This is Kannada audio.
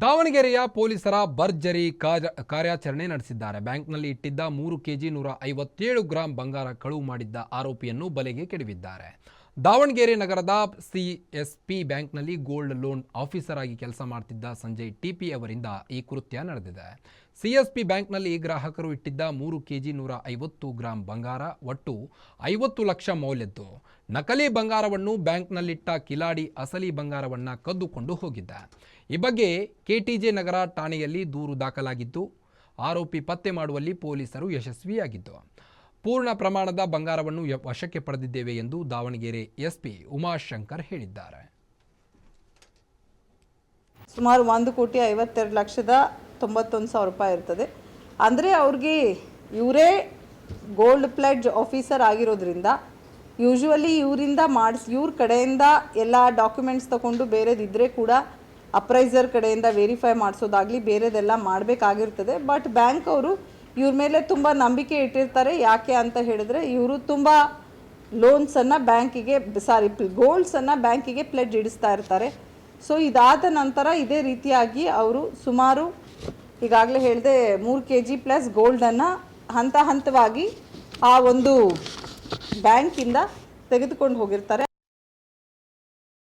ದಾವಣಗೆರೆಯ ಪೊಲೀಸರ ಭರ್ಜರಿ ಕಾರ್ಯ- ಕಾರ್ಯಾಚರಣೆ ನಡೆಸಿದ್ದಾರೆ. ಬ್ಯಾಂಕ್ನಲ್ಲಿ ಇಟ್ಟಿದ್ದ ಮೂರು ಕೆಜಿ ನೂರ ಐವತ್ತೇಳು ಗ್ರಾಂ ಬಂಗಾರ ಕಳುವು ಮಾಡಿದ್ದ ಆರೋಪಿಯನ್ನು ಬಲೆಗೆ ಕೆಡವಿದ್ದಾರೆ. ದಾವಣಗೆರೆ ನಗರದ ಸಿಎಸ್ಪಿ ಬ್ಯಾಂಕ್ನಲ್ಲಿ ಗೋಲ್ಡ್ ಲೋನ್ ಆಫೀಸರ್ ಆಗಿ ಕೆಲಸ ಮಾಡ್ತಿದ್ದ ಸಂಜಯ್ ಟಿಪಿ ಅವರಿಂದ ಈ ಕೃತ್ಯ ನಡೆದಿದೆ. ಸಿಎಸ್ಪಿ ಬ್ಯಾಂಕ್ನಲ್ಲಿ ಗ್ರಾಹಕರು ಇಟ್ಟಿದ್ದ ಮೂರು ಕೆಜಿ ನೂರ ಐವತ್ತು ಗ್ರಾಂ ಬಂಗಾರ, ಒಟ್ಟು ಐವತ್ತು ಲಕ್ಷ ಮೌಲ್ಯದ್ದು. ನಕಲಿ ಬಂಗಾರವನ್ನು ಬ್ಯಾಂಕ್ನಲ್ಲಿಟ್ಟ ಕಿಲಾಡಿ ಅಸಲಿ ಬಂಗಾರವನ್ನು ಕದ್ದುಕೊಂಡು ಹೋಗಿದ್ದ. ಈ ಬಗ್ಗೆ ಕೆಟಿಜೆ ನಗರ ಠಾಣೆಯಲ್ಲಿ ದೂರು ದಾಖಲಾಗಿದ್ದು, ಆರೋಪಿ ಪತ್ತೆ ಮಾಡುವಲ್ಲಿ ಪೊಲೀಸರು ಯಶಸ್ವಿಯಾಗಿದ್ದು. ಪೂರ್ಣ ಪ್ರಮಾಣದ ಬಂಗಾರವನ್ನು ವಶಕ್ಕೆ ಪಡೆದಿದ್ದೇವೆ ಎಂದು ದಾವಣಗೆರೆ ಎಸ್ಪಿ ಉಮಾಶಂಕರ್ ಹೇಳಿದ್ದಾರೆ. ಸುಮಾರು ಒಂದು ಕೋಟಿ ಐವತ್ತೆರಡು ಲಕ್ಷದ ತೊಂಬತ್ತೊಂದು ಸಾವಿರ ರೂಪಾಯಿ ಇರ್ತದೆ. ಅಂದರೆ ಅವ್ರಿಗೆ ಇವರೇ ಗೋಲ್ಡ್ ಪ್ಲೆಡ್ಜ್ ಆಫೀಸರ್ ಆಗಿರೋದ್ರಿಂದ ಯೂಶ್ವಲಿ ಇವರಿಂದ ಮಾಡಿಸ್, ಇವ್ರ ಕಡೆಯಿಂದ ಎಲ್ಲ ಡಾಕ್ಯುಮೆಂಟ್ಸ್ ತಗೊಂಡು ಬೇರೆದಿದ್ದರೆ ಕೂಡ ಅಪ್ರೈಸರ್ ಕಡೆಯಿಂದ ವೆರಿಫೈ ಮಾಡಿಸೋದಾಗಲಿ ಬೇರೆದೆಲ್ಲ ಮಾಡಬೇಕಾಗಿರ್ತದೆ. ಬಟ್ ಬ್ಯಾಂಕ್ ಅವರು ಇವ್ರ ಮೇಲೆ ತುಂಬ ನಂಬಿಕೆ ಇಟ್ಟಿರ್ತಾರೆ. ಯಾಕೆ ಅಂತ ಹೇಳಿದ್ರೆ, ಇವರು ತುಂಬ ಲೋನ್ಸನ್ನು ಬ್ಯಾಂಕಿಗೆ ಸಾರಿ ಗೋಲ್ಡ್ಸನ್ನು ಬ್ಯಾಂಕಿಗೆ ಪ್ಲೆಡ್ಜ್ ಇಡಿಸ್ತಾ ಇರ್ತಾರೆ. ಸೊ ಇದಾದ ನಂತರ ಇದೇ ರೀತಿಯಾಗಿ ಅವರು ಸುಮಾರು ಈಗಾಗಲೇ ಹೇಳಿದೆ ಮೂರು ಕೆ ಜಿ ಪ್ಲಸ್ ಗೋಲ್ಡನ್ನು ಹಂತ ಹಂತವಾಗಿ ಆ ಒಂದು ಬ್ಯಾಂಕಿಂದ ತೆಗೆದುಕೊಂಡು ಹೋಗಿರ್ತಾರೆ.